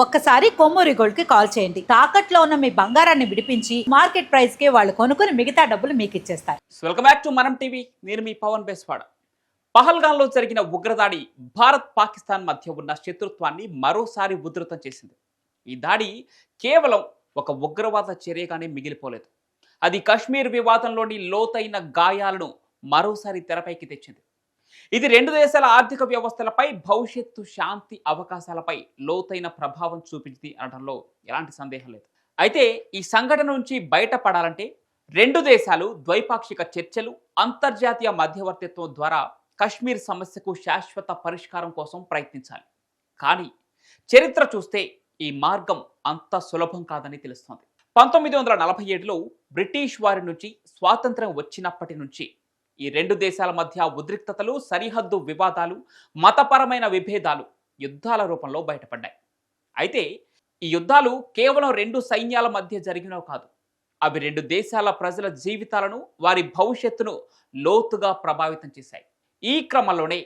ఒక్కసారి కొమ్మూరి గోల్డ్కి కాల్ చేయండి. తాకట్లో ఉన్న మీ బంగారాన్ని విడిపించి మార్కెట్ ప్రైస్కి వాళ్ళు కొనుక్కుని మిగతా డబ్బులు మీకు ఇచ్చేస్తారు. వెల్కమ్ బ్యాక్ టు మనం టీవీ నేను మీ పవన్ బేస్వాడ. పహల్గాన్లో జరిగిన ఉగ్రదాడి భారత్ పాకిస్తాన్ మధ్య ఉన్న శత్రుత్వాన్ని మరోసారి ఉధృతం చేసింది. ఈ దాడి కేవలం ఒక ఉగ్రవాద చర్యగానే మిగిలిపోలేదు. అది కశ్మీర్ వివాదంలోని లోతైన గాయాలను మరోసారి తెరపైకి తెచ్చింది. ఇది రెండు దేశాల ఆర్థిక వ్యవస్థలపై భవిష్యత్తు శాంతి అవకాశాలపై లోతైన ప్రభావం చూపించింది అనడంలో ఎలాంటి సందేహం లేదు. అయితే ఈ సంఘటన నుంచి బయటపడాలంటే రెండు దేశాలు ద్వైపాక్షిక చర్చలు అంతర్జాతీయ మధ్యవర్తిత్వం ద్వారా కశ్మీర్ సమస్యకు శాశ్వత పరిష్కారం కోసం ప్రయత్నించాలి. కానీ చరిత్ర చూస్తే ఈ మార్గం అంత సులభం కాదని తెలుస్తోంది. పంతొమ్మిది వందల నలభై ఏడులో బ్రిటిష్ వారి నుంచి స్వాతంత్రం వచ్చినప్పటి నుంచి ఈ రెండు దేశాల మధ్య ఉద్రిక్తతలు సరిహద్దు వివాదాలు మతపరమైన విభేదాలు యుద్ధాల రూపంలో బయటపడ్డాయి. అయితే ఈ యుద్ధాలు కేవలం రెండు సైన్యాల మధ్య జరిగినవి కాదు. అవి రెండు దేశాల ప్రజల జీవితాలను వారి భవిష్యత్తును లోతుగా ప్రభావితం చేశాయి. ఈ క్రమంలోనే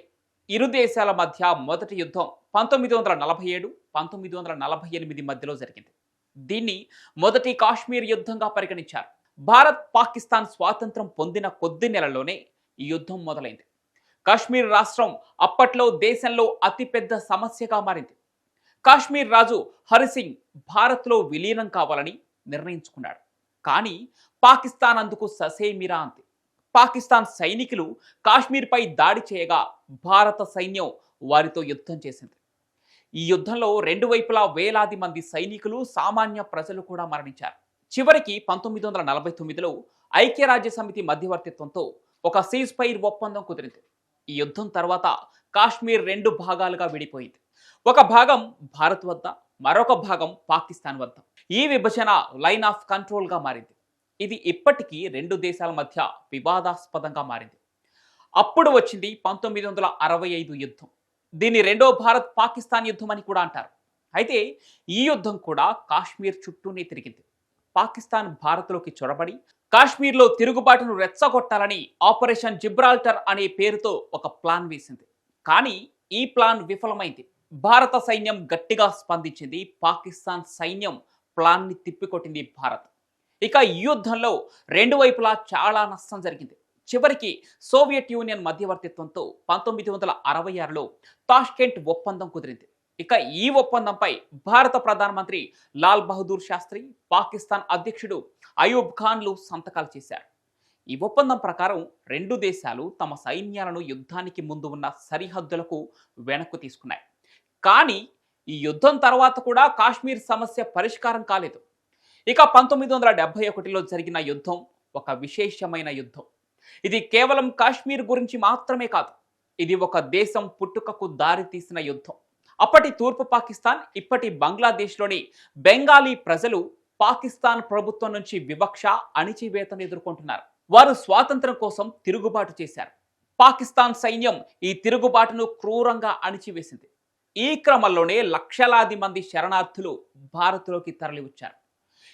ఇరు దేశాల మధ్య మొదటి యుద్ధం పంతొమ్మిది వందల నలభై ఏడు పంతొమ్మిది వందల నలభై ఎనిమిది మధ్యలో జరిగింది. దీన్ని మొదటి కాశ్మీర్ యుద్ధంగా పరిగణించారు. భారత్ పాకిస్తాన్ స్వాతంత్రం పొందిన కొద్ది నెలల్లోనే ఈ యుద్ధం మొదలైంది. కాశ్మీర్ రాష్ట్రం అప్పట్లో దేశంలో అతిపెద్ద సమస్యగా మారింది. కాశ్మీర్ రాజు హరిసింగ్ భారత్లో విలీనం కావాలని నిర్ణయించుకున్నాడు. కానీ పాకిస్తాన్ అందుకు ససేమిరా అంది. పాకిస్తాన్ సైనికులు కాశ్మీర్పై దాడి చేయగా భారత సైన్యం వారితో యుద్ధం చేసింది. ఈ యుద్ధంలో రెండు వైపులా వేలాది మంది సైనికులు సామాన్య ప్రజలు కూడా మరణించారు. చివరికి పంతొమ్మిది వందల నలభై తొమ్మిదిలో ఐక్యరాజ్య సమితి మధ్యవర్తిత్వంతో ఒక సీజ్ ఫైర్ ఒప్పందం కుదిరింది. ఈ యుద్ధం తర్వాత కాశ్మీర్ రెండు భాగాలుగా విడిపోయింది. ఒక భాగం భారత్ వద్ద మరొక భాగం పాకిస్తాన్ వద్ద. ఈ విభజన లైన్ ఆఫ్ కంట్రోల్గా మారింది. ఇది ఇప్పటికీ రెండు దేశాల మధ్య వివాదాస్పదంగా మారింది. అప్పుడు వచ్చింది పంతొమ్మిది వందల అరవై ఐదు యుద్ధం. దీన్ని రెండో భారత్ పాకిస్తాన్ యుద్ధం అని కూడా అంటారు. అయితే ఈ యుద్ధం కూడా కాశ్మీర్ చుట్టూనే తిరిగింది. పాకిస్తాన్ భారత్లోకి చొరబడి కాశ్మీర్లో తిరుగుబాటును రెచ్చగొట్టాలని ఆపరేషన్ జిబ్రాల్టర్ అనే పేరుతో ఒక ప్లాన్ వేసింది. కానీ ఈ ప్లాన్ విఫలమైంది. భారత సైన్యం గట్టిగా స్పందించింది పాకిస్తాన్ సైన్యం ప్లాన్ని తిప్పికొట్టింది భారత్. ఇక ఈ యుద్ధంలో రెండు వైపులా చాలా నష్టం జరిగింది. చివరికి సోవియట్ యూనియన్ మధ్యవర్తిత్వంతో పంతొమ్మిది వందల అరవై ఆరులో తాష్కెంట్ ఒప్పందం కుదిరింది. ఇక ఈ ఒప్పందంపై భారత ప్రధానమంత్రి లాల్ బహదూర్ శాస్త్రి పాకిస్తాన్ అధ్యక్షుడు అయూబ్ ఖాన్లు సంతకాలు చేశారు. ఈ ఒప్పందం ప్రకారం రెండు దేశాలు తమ సైన్యాలను యుద్ధానికి ముందు ఉన్న సరిహద్దులకు వెనక్కు తీసుకున్నాయి. కానీ ఈ యుద్ధం తర్వాత కూడా కాశ్మీర్ సమస్య పరిష్కారం కాలేదు. ఇక పంతొమ్మిది వందల డెబ్బై ఒకటిలో జరిగిన యుద్ధం ఒక విశేషమైన యుద్ధం. ఇది కేవలం కాశ్మీర్ గురించి మాత్రమే కాదు ఇది ఒక దేశం పుట్టుకకు దారి తీసిన యుద్ధం. అప్పటి తూర్పు పాకిస్తాన్ ఇప్పటి బంగ్లాదేశ్లోని బెంగాలీ ప్రజలు పాకిస్తాన్ ప్రభుత్వం నుంచి వివక్ష అణిచివేతను ఎదుర్కొంటున్నారు. వారు స్వాతంత్రం కోసం తిరుగుబాటు చేశారు. పాకిస్తాన్ సైన్యం ఈ తిరుగుబాటును క్రూరంగా అణిచివేసింది. ఈ క్రమంలోనే లక్షలాది మంది శరణార్థులు భారత్లోకి తరలి వచ్చారు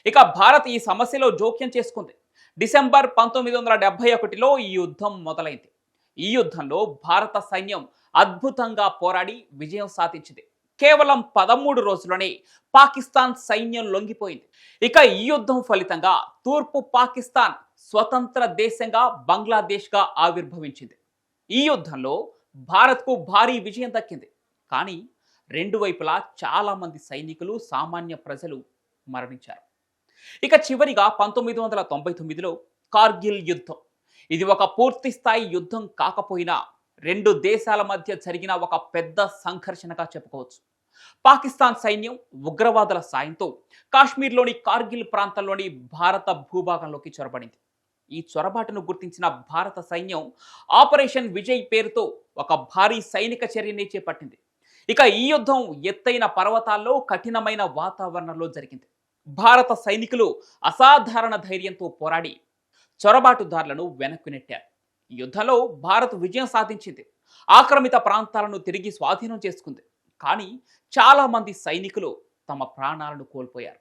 ఇక భారత్ ఈ సమస్యలో జోక్యం చేసుకుంది. డిసెంబర్ పంతొమ్మిది వందల ఒకటిలో ఈ యుద్ధం మొదలైంది. ఈ యుద్ధంలో భారత సైన్యం అద్భుతంగా పోరాడి విజయం సాధించింది. కేవలం పదమూడు రోజుల్లోనే పాకిస్తాన్ సైన్యం లొంగిపోయింది. ఇక ఈ యుద్ధం ఫలితంగా తూర్పు పాకిస్తాన్ స్వతంత్ర దేశంగా బంగ్లాదేశ్గా ఆవిర్భవించింది. ఈ యుద్ధంలో భారత్కు భారీ విజయం దక్కింది. కానీ రెండు వైపులా చాలామంది సైనికులు సామాన్య ప్రజలు మరణించారు. ఇక చివరిగా పంతొమ్మిది వందల తొంభై తొమ్మిదిలో కార్గిల్ యుద్ధం. ఇది ఒక పూర్తి స్థాయి యుద్ధం కాకపోయినా రెండు దేశాల మధ్య జరిగిన ఒక పెద్ద సంఘర్షణగా చెప్పుకోవచ్చు. పాకిస్తాన్ సైన్యం ఉగ్రవాదుల సాయంతో కాశ్మీర్లోని కార్గిల్ ప్రాంతంలోని భారత భూభాగంలోకి చొరబడింది. ఈ చొరబాటును గుర్తించిన భారత సైన్యం ఆపరేషన్ విజయ్ పేరుతో ఒక భారీ సైనిక చర్యని చేపట్టింది. ఇక ఈ యుద్ధం ఎత్తైన పర్వతాల్లో కఠినమైన వాతావరణంలో జరిగింది. భారత సైనికులు అసాధారణ ధైర్యంతో పోరాడి చొరబాటుదారులను వెనక్కు నెట్టారు. యుద్ధంలో భారత్ విజయం సాధించింది. ఆక్రమిత ప్రాంతాలను తిరిగి స్వాధీనం చేసుకుంది. కానీ చాలా మంది సైనికులు తమ ప్రాణాలను కోల్పోయారు.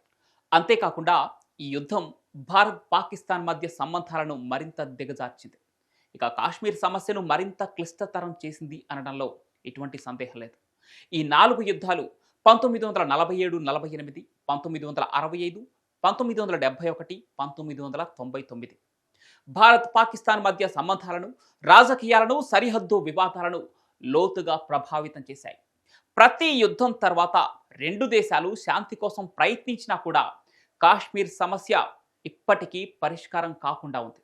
అంతేకాకుండా ఈ యుద్ధం భారత్ పాకిస్తాన్ మధ్య సంబంధాలను మరింత దిగజార్చింది. ఇక కాశ్మీర్ సమస్యను మరింత క్లిష్టతరం చేసింది అనడంలో ఎటువంటి సందేహం లేదు. ఈ నాలుగు యుద్ధాలు పంతొమ్మిది వందల నలభై ఏడు నలభై ఎనిమిది పంతొమ్మిది వందల అరవై ఐదు పంతొమ్మిది వందల డెబ్బై ఒకటి పంతొమ్మిది వందల తొంభై తొమ్మిది. భారత్ పాకిస్తాన్ మధ్య సంబంధాలను రాజకీయాలను సరిహద్దు వివాదాలను లోతుగా ప్రభావితం చేశాయి. ప్రతి యుద్ధం తర్వాత రెండు దేశాలు శాంతి కోసం ప్రయత్నించినా కూడా కాశ్మీర్ సమస్య ఇప్పటికీ పరిష్కారం కాకుండా ఉంది.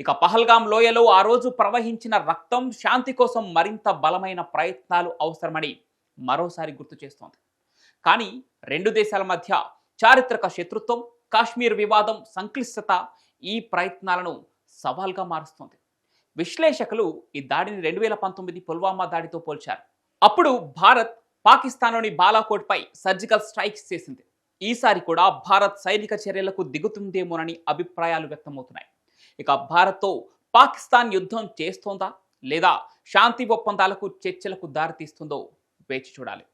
ఇక పహల్గాం లోయలో ఆ రోజు ప్రవహించిన రక్తం శాంతి కోసం మరింత బలమైన ప్రయత్నాలు అవసరమని మరోసారి గుర్తు చేస్తోంది. కానీ రెండు దేశాల మధ్య చారిత్రక శత్రుత్వం కాశ్మీర్ వివాదం సంక్లిష్టత ఈ ప్రయత్నాలను సవాల్గా మారుస్తోంది. విశ్లేషకులు ఈ దాడిని రెండు వేల పంతొమ్మిది పుల్వామా దాడితో పోల్చారు. అప్పుడు భారత్ పాకిస్తాన్లోని బాలాకోట్పై సర్జికల్ స్ట్రైక్స్ చేసింది. ఈసారి కూడా భారత్ సైనిక చర్యలకు దిగుతుందేమోనని అభిప్రాయాలు వ్యక్తమవుతున్నాయి. ఇక భారత్తో పాకిస్తాన్ యుద్ధం చేస్తోందా లేదా శాంతి ఒప్పందాలకు చర్చలకు దారితీస్తుందో వేచి చూడాలి.